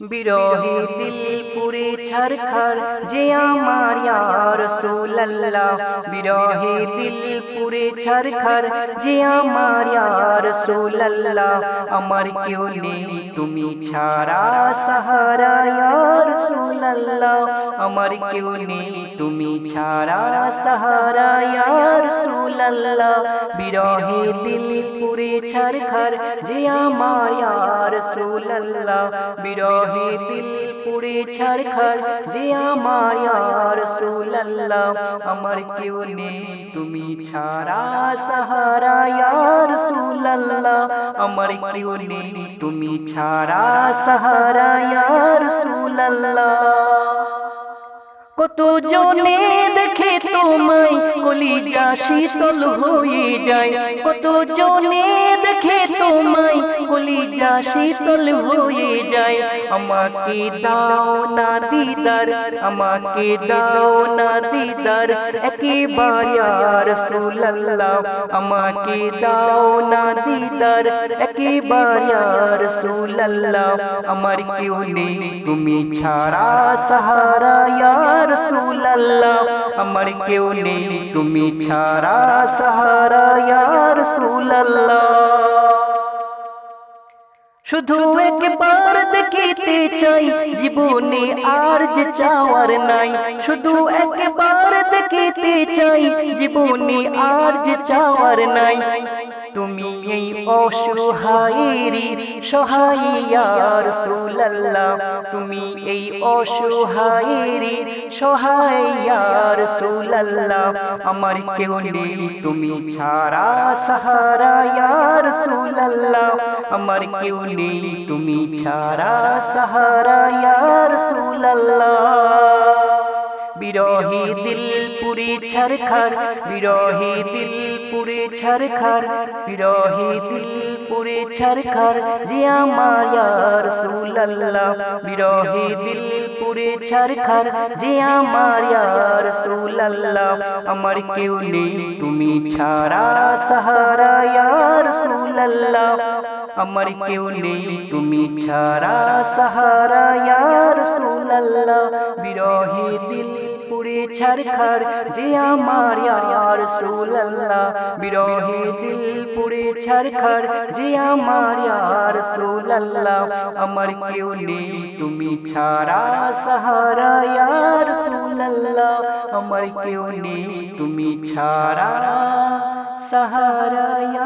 বিরহে দিল পুরে ছরখর যে আমার ইয়া রাসূলুল্লাহ বিরহে দিল পুরে ছরখর যে আমার ইয়া রাসূলুল্লাহ আমার কেউ নেই তুমি ছাড়া সাহারা ইয়া রাসূলুল্লাহ আমার কেউ নেই তুমি ছাড়া সাহারা ইয়া রাসূলুল্লাহ বিরহে দিল পুরে ছরখর যে আমার রাসূলুল্লাহ বিরহে রহে দিল পুড়ে ছাড়খাড়, যে আমার রাসূলুল্লাহ, আমার কেউ নেই, তুমি ছাড়া সাহারা রাসূলুল্লাহ, আমার কেউ নেই, তুমি ছাড়া সাহারা রাসূলুল্লাহ। কত জনে দেখে তোমায় কলিজা শীতল হয়ে যায়, কত জনে দেখে তোমায় কলিজা শীতল হয়ে যায় আমাকে দাও না দিদার আমাকে দাও না দিদার একেবারে রাসূলুল্লাহ আমাকে দাও না দিদার একেবারে রাসূলুল্লাহ আমার কেউ নেই তুমি ছাড়া সাহারা ইয়া রাসূলুল্লাহ আমার কেউ নেই তুমি ছাড়া সাহারা ইয়া রাসূলুল্লাহ শুধু একবার দেখিতে চাই জীবনে আর যে চাওয়ার নাই শুধু একবার দেখিতে চাই জীবনে আর যে চাওয়ার নাই। তুমি এই অসহায়েরি সহাইয়া রাসূলুল্লাহ। তুমি এই অসহায়েরি সহাইয়া রাসূলুল্লাহ। আমার কেউ নেই তুমি ছাড়া সাহারা ইয়া রাসূলুল্লাহ। আমার কেউ নেই তুমি ছাড়া সাহারা ইয়া রাসূলুল্লাহ। বিরহে দিল পুরে ছরখর বিরহে দিল পুরে ছরখর বিরহে দিল পুরে ছরখর যে আমার ইয়া রাসূলুল্লাহ বিরহে দিল পুরে ছরখর যে আমার ইয়া রাসূলুল্লাহ, আমার কেউ নেই, তুমি ছাড়া সাহারা রাসূলুল্লাহ, আমার কেউ নেই, তুমি ছাড়া সাহারা রাসূলুল্লাহ বিরহে দিল পুরে ছরখর যে আমার ইয়া রাসূলুল্লাহ বিরহে দিল পুরে ছরখর যে আমার ইয়া রাসূলুল্লাহ আমার কেউ নেই তুমি ছাড়া সাহারা ইয়া রাসূলুল্লাহ আমার কেউ নেই তুমি ছাড়া সাহারা ইয়া রাসূলুল্লাহ